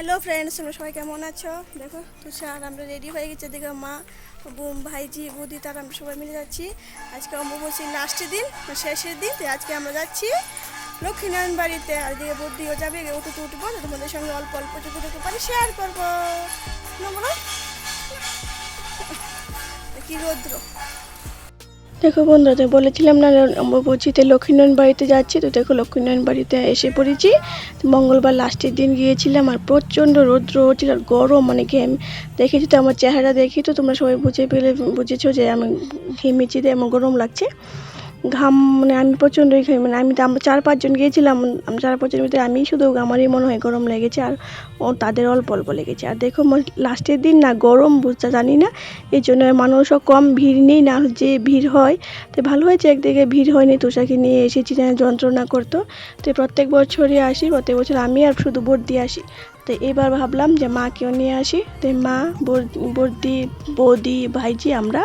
Hello friends তোমরা সবাই কেমন আছো? দেখো তুষার আমরা রেডি হয়ে গেছে। দেখো মা বোম ভাইজি, বুদি, তার, আমরা সবাই মিলে যাচ্ছি। আজকে অম্বুবচীর লাস্টের দিন শেষের দিন তো আজকে আমরা যাচ্ছি লক্ষ্মীনারায়ণ বাড়িতে আর দিকে বুদ্ধিও যাবে উঠুতে উঠবো তোমাদের সঙ্গে অল্প অল্প টুকু পারি শেয়ার করব। না বলো? কি রৌদ্র? দেখো বন্ধুরা বলেছিলাম না অম্বুবচিতে লক্ষ্মীনারায়ণ বাড়িতে যাচ্ছি, তো দেখো লক্ষ্মীনারায়ণ বাড়িতে এসে পড়েছি। মঙ্গলবার লাস্টের দিন গিয়েছিলাম, আর প্রচণ্ড রৌদ্র হচ্ছিল, আর গরম মানে ঘেম দেখেছি তো, আমার চেহারা দেখি তো তোমরা সবাই বুঝে পেলে, বুঝেছ যে আমি ঘেমেছি দিয়ে আমার গরম লাগছে। ঘাম মানে আমি প্রচণ্ডই খাই মানে আমি চার পাঁচজন গিয়েছিলাম আমরা চার পাঁচজনের ভিতরে আমি শুধু আমারই মনে হয় গরম লেগেছে আর ও তাদের অল্প অল্প লেগেছে। আর দেখো লাস্টের দিন না গরম বুঝতে জানি না, এই জন্য মানুষও কম ভিড় নেই না যে ভিড় হয়। তো ভালো হয়েছে একদিকে ভিড় হয়নি, তুষাকে নিয়ে এসেছি না যন্ত্রণা করতো। তো প্রত্যেক বছরই আসি, প্রত্যেক বছর আমি আর শুধু ভোট দিয়ে আসি। তো এবার ভাবলাম যে মাকেও নিয়ে আসি। তো মা বর্দি, বৌদি, ভাইজি আমরা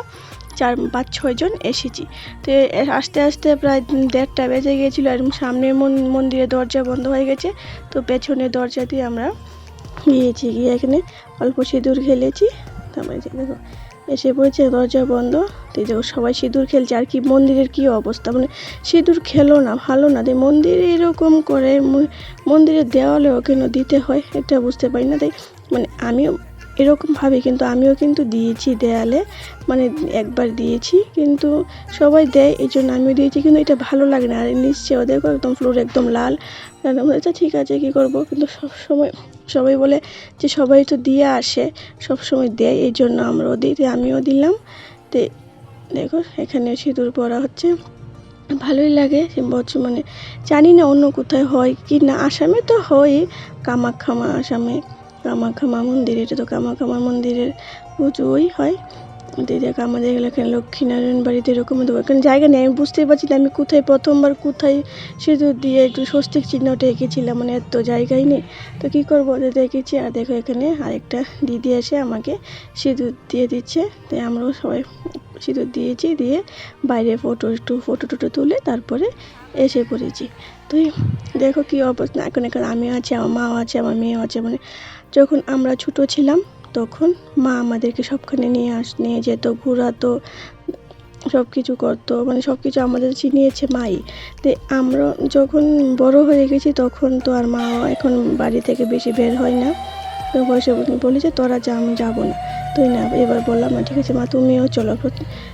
চার, পাঁচ ছয়জন এসেছি। তো আস্তে আস্তে প্রায় দেড়টা বেজে গিয়েছিল আর সামনের মন- মন্দিরের দরজা বন্ধ হয়ে গেছে। তো পেছনের দরজা দিয়ে আমরা গিয়েছি, গিয়ে এখানে অল্প সিঁদুর খেলেছি। তারপরে দেখো, এসে পড়েছে, দরজা বন্ধ। তো দেখো, সবাই সিঁদুর খেলছে, আর কি মন্দিরের কি অবস্থা? মানে সিঁদুর খেলো না, ভালো না। তাই মন্দিরে এরকম করে মন্দিরের দেওয়ালেও কেন দিতে হয়, এটা বুঝতে পারি না। তাই মানে আমিও এরকম ভাবে কিন্তু আমিও কিন্তু দিয়েছি দেয়ালে মানে একবার দিয়েছি কিন্তু সবাই দেয় এই জন্য আমিও দিয়েছি কিন্তু এটা ভালো লাগে না। আর নিশ্চয় দেখো একদম ফ্লোর একদম লাল। আচ্ছা ঠিক আছে, কী করব? কিন্তু সব সময় সবাই বলে যে সবাই তো দিয়ে আসে সব সময় দেয় এই জন্য আমরাও দিই। আমিও দিলাম। তো দেখো, এখানে সিঁদুর পরা হচ্ছে। ভালোই লাগে বছর মানে জানি না অন্য কোথায় হয় কি না। আসামে তো হয় কামাখ্যামা আসামে। কামাখ্যামা মন্দির, এটা তো কামাখ্যামা মন্দিরের পুজোই হয়। দেখ, আমাদের এখানে লক্ষ্মীনারায়ণ বাড়িতে এরকম এখানে জায়গা নেই, আমি বুঝতেই পারছি না আমি কোথায় প্রথমবার কোথায় সিঁদুর দিয়ে একটু স্বস্তিক চিহ্নটা এঁকেছিলাম মানে এত জায়গায় নেই। তো কী করব? ওদের দেখেছি, আর দেখো এখানে আরেকটা দিদি এসে আমাকে সিঁদুর দিয়ে দিচ্ছে। তাই আমরাও সবাই সিঁদুর দিয়েছি, দিয়ে বাইরে ফটো, একটু ফটো টটো তুলে তারপরে এসে পড়েছি। তুই দেখো কী অবস্থা। এখন এখন আমিও আছি, আমার মাও আছে, আমার মেয়েও আছে মানে যখন আমরা ছোটো ছিলাম, তখন মা আমাদেরকে সবখানে নিয়ে আস, নিয়ে যেত, ঘোরাতো সব কিছু করতো মানে সব কিছু আমাদের চিনিয়েছে মাই। তো আমরা যখন বড় হয়ে গেছি, তখন তো আর মা এখন বাড়ি থেকে বেশি বের হয় না। তো বসে বলেছে, তোরা যা, আমি যাব না। তুই না, এবার বললাম না, ঠিক আছে, মা, তুমিও চলো।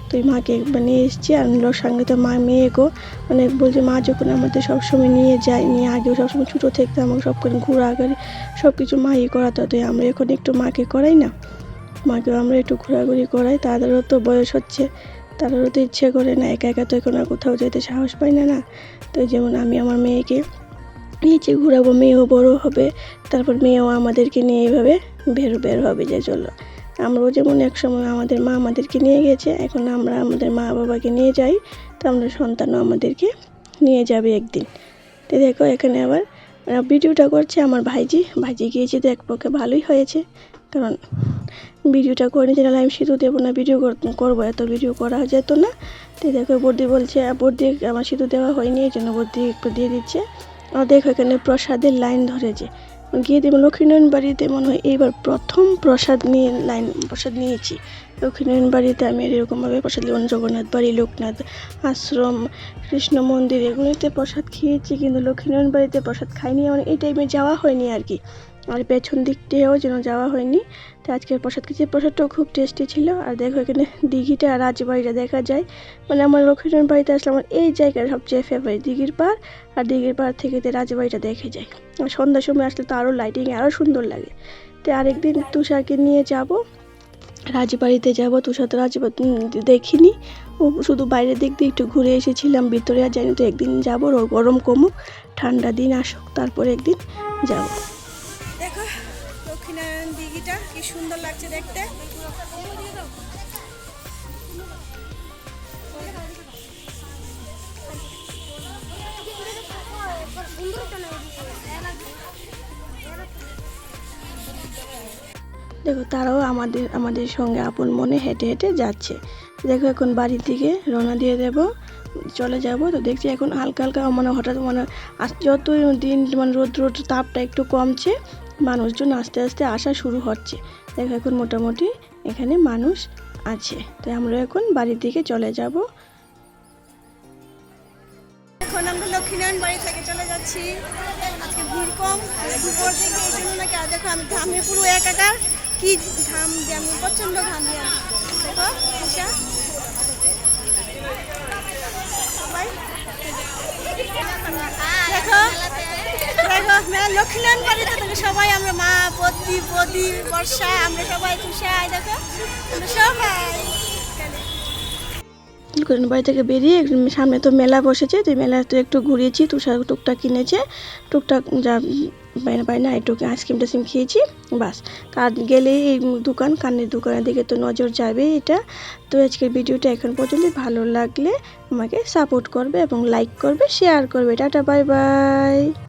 তুই মাকে একবার নিয়ে এসছি, আর লোক সঙ্গে তো মা মেয়েকেও মানে বলছে, মা যখন আমাদের সবসময় নিয়ে যায়, নিয়ে আগেও সবসময় ছোটো থেকে আমাকে সবখানে ঘোরাঘুরি সব কিছু মাই করাতো, তো আমরা এখন একটু মাকে করাই না? মাকেও আমরা একটু ঘোরাঘুরি করাই, তাদেরও তো বয়স হচ্ছে, তাদেরও তো ইচ্ছে করে না, একা একা তো এখন আর কোথাও যেতে সাহস পায় না না? তো যেমন আমি আমার মেয়েকে নিচে ঘোরাবো, মেয়েও বড় হবে, তারপর মেয়েও আমাদেরকে নিয়ে এইভাবে বের বের হবে যে চলো। আমরাও যেমন এক সময় আমাদের মা আমাদেরকে নিয়ে গেছে, এখন আমরা আমাদের মা বাবাকে নিয়ে যাই, তো আমরা সন্তানও আমাদেরকে নিয়ে যাবে একদিন। তো দেখো এখানে আবার ভিডিওটা করছে আমার ভাইজি। ভাইজি গিয়েছে তো এক পক্ষে ভালোই হয়েছে, কারণ ভিডিওটা করে নিয়েছে নাহলে আমি সিঁদুর দেবো না, ভিডিও কর- করব, এত ভিডিও করা যেত না। তো দেখো বর্দি বলছে বর্দি, আমার সিঁদুর দেওয়া হয়নি, এই জন্য বর্দি একটু দিয়ে দিচ্ছে। আর দেখো এখানে প্রসাদের লাইন ধরেছে। গিয়ে দেবো লক্ষ্মীনারায়ণ বাড়িতে মনে হয় এইবার প্রথম প্রসাদ নিয়ে লাইন প্রসাদ নিয়েছি। লক্ষ্মীনারায়ণ বাড়িতে আমি এরকমভাবে প্রসাদ যেমন জগন্নাথ বাড়ি, লোকনাথ আশ্রম, কৃষ্ণ মন্দির, এগুলিতে প্রসাদ খেয়েছি কিন্তু লক্ষ্মীনারায়ণ বাড়িতে প্রসাদ খাইনি। আমার এই টাইমে যাওয়া হয়নি আর কি। আর পেছন দিকটাও যেন যাওয়া হয়নি। তো আজকের প্রসাদ খেয়েছি। প্রসাদটাও খুব টেস্টি ছিল। আর দেখো এখানে দিঘিটা আর রাজবাড়িটা দেখা যায়। মানে আমার লক্ষ্মীনারায়ণ বাড়িতে আসলে আমার এই জায়গার সবচেয়ে ফেভারিট দিঘির পাড়। আর দিঘির পাড় থেকে তো রাজবাড়িটা দেখে যায়। আর সন্ধ্যার সময় আসলে তো আরও লাইটিং আরও সুন্দর লাগে। তো আরেকদিন তুষারকে নিয়ে যাব। রাজবাড়িতে যাব। তুষার তো রাজবাড়ি দেখিনি। ও শুধু বাইরের দিক দিয়ে একটু ঘুরে এসেছিলাম ভিতরে আর জানি তো একদিন যাব গরম কমুক। ঠান্ডা দিন আসুক। তারপরে একদিন যাব। লক্ষ্মীনারায়ণ দিঘিটা, কি সুন্দর লাগছে দেখতে। দেখো, তারাও আমাদের আমাদের সঙ্গে আপন মনে হেঁটে হেঁটে যাচ্ছে। দেখো এখন বাড়ির দিকে রওনা দিয়ে দেব, চলে যাব। তো দেখছি এখন হালকা হালকা মানে হঠাৎ মানে আজ যত দিন মানে রোদ রোদ, তাপটা একটু কমছে মানুষজন আস্তে আস্তে আসা শুরু হচ্ছে। দেখো এখন মোটামুটি এখানে মানুষ আছে। তাই আমরা এখন বাড়ির দিকে চলে যাব। এখন আমরা লক্ষ্মীনারায়ণ বাড়ি থেকে চলে যাচ্ছি। আজকে ভিড় কম দুপুর থেকে এই জন্য নাকি দেখো আমি ঘামে পুরো কি ঘাম ঘাম দেখো ঈশা সবাই দেখো দেখো মেলা লক্ষ্মীনারায়ণ সবাই আমরা মা বর্ষা, আমরা সবাই তুষায় দেখো সবাই বাড়ি থেকে বেরিয়ে সামনে তো মেলা বসেছে, তো মেলা তো একটু ঘুরিয়েছি তুষার টুকটাক কিনেছে, টুকটাক যা বাইনা বাইরে না একটু আইসক্রিম টাইসক্রিম খেয়েছি, বাস। কার গেলেই এই দোকান, কানের দোকানের দিকে তো নজর যাবে এটা। তো আজকের ভিডিওটা এখন পর্যন্ত ভালো লাগলে আমাকে সাপোর্ট করবে এবং লাইক করবে, শেয়ার করবে। Tata, bye bye.